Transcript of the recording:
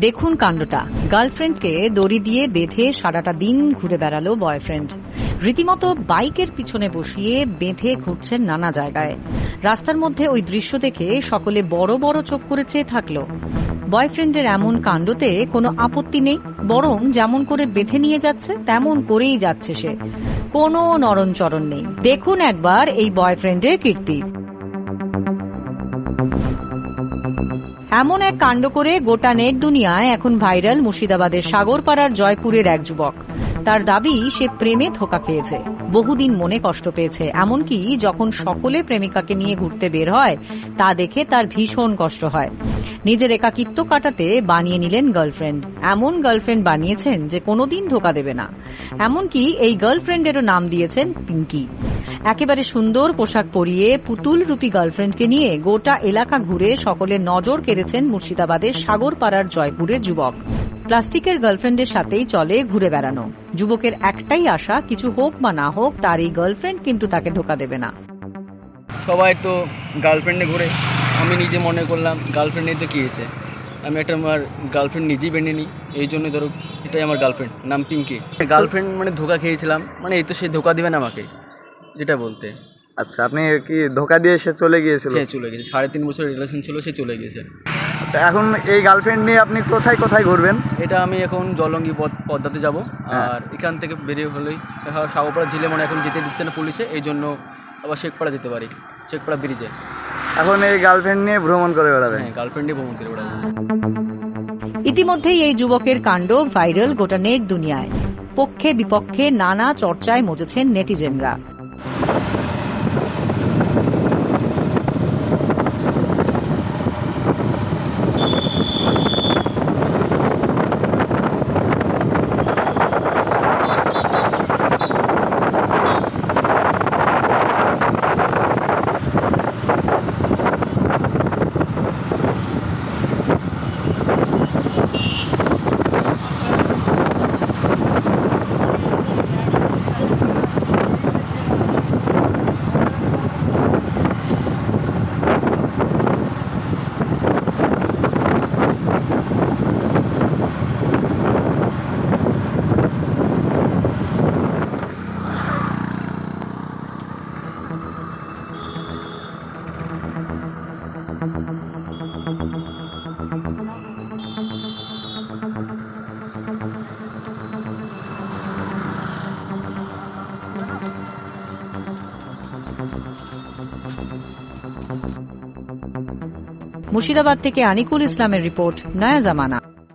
দেখুন কাণ্ডটা। গার্লফ্রেন্ডকে দড়ি দিয়ে বেঁধে সারাটা দিন ঘুরে বেড়ালো বয়ফ্রেন্ড। রীতিমতো বাইকের পিছনে বসিয়ে বেঁধে ঘুরছেন নানা জায়গায়। রাস্তার মধ্যে ওই দৃশ্য দেখে সকলে বড় বড় চোখ করে চেয়ে থাকল। বয়ফ্রেন্ডের এমন কাণ্ডতে কোনো আপত্তি নেই, বরং যেমন করে বেঁধে নিয়ে যাচ্ছে, তেমন করেই যাচ্ছে সে। কোনো নরণচরণ নেই। দেখুন একবার এই বয়ফ্রেন্ডের কীর্তি। এমন এক কাণ্ড করে গোটা নেট দুনিয়ায় এখন ভাইরাল মুর্শিদাবাদের সাগরপাড়ার জয়পুরের এক যুবক। তার দাবি, সে প্রেমে ধোকা খেয়েছে বহুদিন মনে কষ্ট পেয়েছে। এমনকি যখন সকলে প্রেমিকাকে নিয়ে ঘুরতে বের হয়, তা দেখে তার ভীষণ কষ্ট হয়। নিজের একাকিত্ব কাটাতে বানিয়ে নিলেন গার্লফ্রেন্ড। এমন গার্লফ্রেন্ড বানিয়েছেন যে কোনোদিন ধোকা দেবে না। এমনকি এই গার্লফ্রেন্ডেরও নাম দিয়েছেন পিঙ্কি। একেবারে সুন্দর পোশাক পরিয়ে পুতুল রূপী গার্লফ্রেন্ডকে নিয়ে গোটা এলাকা ঘুরে সকলের নজর কেড়েছেন মুর্শিদাবাদের সাগরপাড়ার জয়পুরের যুবক। প্লাস্টিকের গার্লফ্রেন্ডের সাথেই চলে ঘুরে বেড়ানো। যুবকের একটাই আশা, কিছু হোক বা না হোক, তার এই গার্লফ্রেন্ড কিন্তু তাকে ধোকা দেবে না। সবাই তো গার্লফ্রেন্ডে ঘুরে। আমি নিজে মনে করলাম, গার্লফ্রেন্ডে তো কী হয়েছে? আমি একটা আমার গার্লফ্রেন্ড নিজেই বেঁধে নিই। এই জন্য ধরো, এটাই আমার গার্লফ্রেন্ড, নাম পিঙ্কি। গার্লফ্রেন্ড মানে ধোকা খেয়েছিলাম মানে এই তো সে ধোকা দেবে না আমাকে। যেটা বলতে। আচ্ছা আপনি কি ধোকা দিয়ে সে চলে গিয়েছিল? সে চলে গেছে। সাড়ে তিন বছর রিলেশন ছিল সে চলে গেছে। তো এখন এই গার্লফ্রেন্ড নিয়ে আপনি কোথায় কোথায় ঘুরবেন? এটা আমি এখন জলঙ্গি পদ পদ্মাতে যাব। হ্যাঁ। আর এখান থেকে বেরিয়ে হলেই সাগরপাড়া ঝিলে মানে এখন যেতে দিচ্ছে না পুলিশে এই জন্য আবার শেখপাড়া যেতে পারি শেখপাড়া ব্রিজে। এখন এই গার্লফ্রেন্ড নিয়ে ভ্রমণ করে বেড়াবেন? হ্যাঁ গার্লফ্রেন্ডে ভ্রমণ করে বেড়াবো। ইতিমধ্যেই এই যুবকের কাণ্ড ভাইরাল গোটা নেট দুনিয়ায়। পক্ষে বিপক্ষে নানা চর্চায় মজেছেন নেটিজেনরা। you মুর্শিদাবাদ থেকে আনিকুল ইসলামের রিপোর্ট নয়া জামানা।